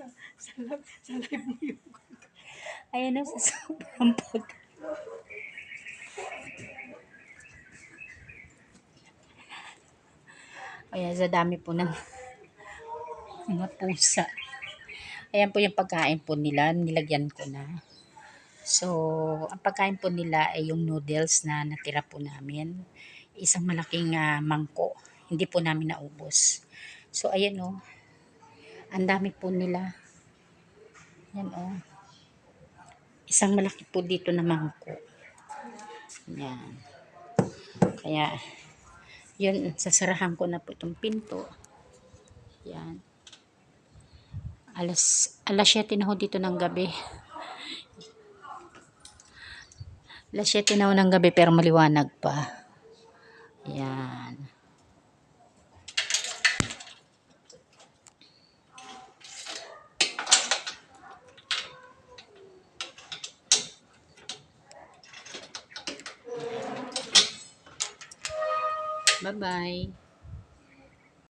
sa, sa, live, sa live mo yung... Ayan o, sa sobrang pag... Ayan, sa dami po ng mga pusa. Ayan po yung pagkain po nila. Nilagyan ko na. So, ang pagkain po nila ay yung noodles na natira po namin. Isang malaking ah, mangko. Hindi po namin naubos. So, ayan o. Ang dami po nila. Ayan o. Isang malaki po dito na mangko. Ayan. Kaya, yun, sasarahan ko na po itong pinto. Yan. Alas, alas 7 na ho dito ng gabi. Alas 7 na ho ng gabi pero maliwanag pa. Yan. 拜拜。